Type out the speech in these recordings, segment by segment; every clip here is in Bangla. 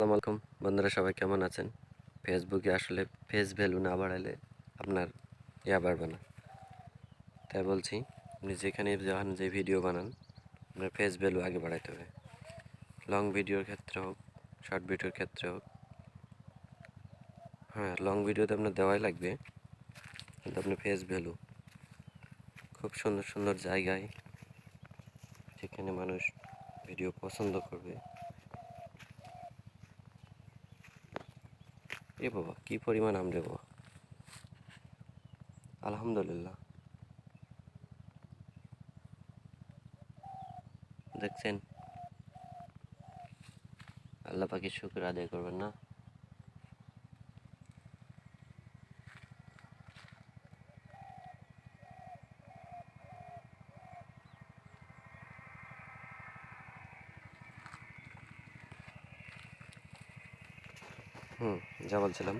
আসসালামু আলাইকুম। বন্ধুরা, সবাই কেমন আছেন? ফেসবুকে আসলে ফেস ভ্যালু না বাড়ালে আপনার ইয়া বাড়বে না। তাই বলছি, আপনি যেখানে যখন যে ভিডিও বানান, আপনার ফেস ভ্যালু আগে বাড়াইতে হবে। লং ভিডিওর ক্ষেত্রে হোক শর্ট ভিডিওর ক্ষেত্রে হোক হ্যাঁ লং ভিডিওতে আপনার দেওয়াই লাগবে। কিন্তু আপনার ফেস ভ্যালু খুব সুন্দর সুন্দর জায়গায় যেখানে মানুষ ভিডিও পছন্দ করবে এ বাবা, কি পরিমাণ আম রে বাবা? আলহামদুলিল্লাহ। দেখছেন? আল্লাহ পাখি শুক্র আদায় করবেন না? হুম, যা বলছিলাম।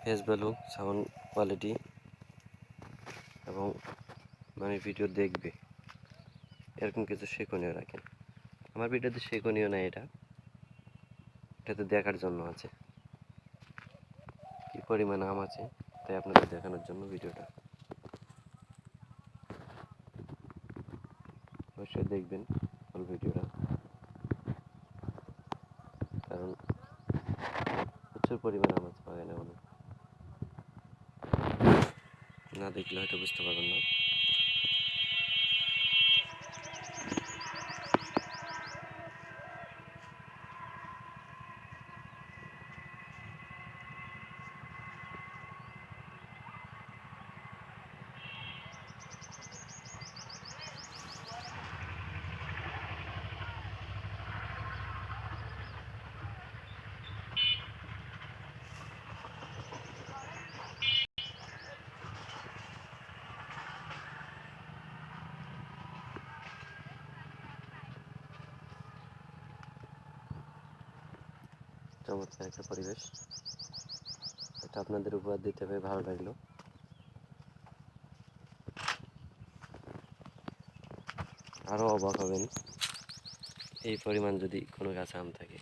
ফেস ভ্যালু সাউন্ড কোয়ালিটি এবং মানে ভিডিও দেখবে। এরকম কিছু শেখনীয় রাখেন আমার ভিডিওতে শেখনীয় না এটা। এটাতে দেখার জন্য আছে। কি পরিমাণ আম আছে, তাই আপনাদের দেখানোর জন্য ভিডিওটা অবশ্যই দেখবেন ভিডিওটা কারণ প্রচুর পরিমাণে আম আছে বাগানে অনেক না দেখলে হয়তো বুঝতে পারবেন না। চমৎকার একটা পরিবেশ। এটা আপনাদের উপহার দিতে পেরে ভালো লাগল। আরও অবাক হবেন, এই পরিমাণ যদি কোনো গাছে আম থাকে।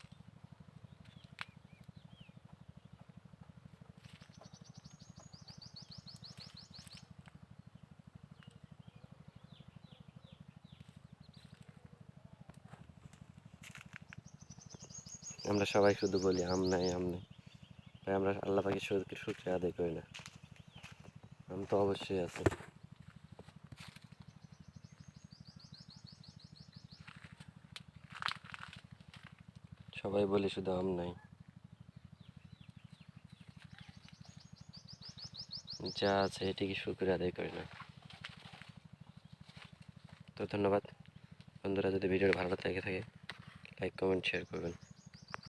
আমরা সবাই শুধু বলি, আম নাই আম নাই। তাই আমরা আল্লাহ পাখি শুক্রিয়া আদায় করি না। আম তো অবশ্যই আছে। সবাই বলি শুধু আম নাই। যা আছে এটিকে শুক্রিয়া আদায় করি না। তো ধন্যবাদ। বন্ধুরা, যদি ভিডিওটা ভালো লাগে থাকে লাইক কমেন্ট শেয়ার করবেন।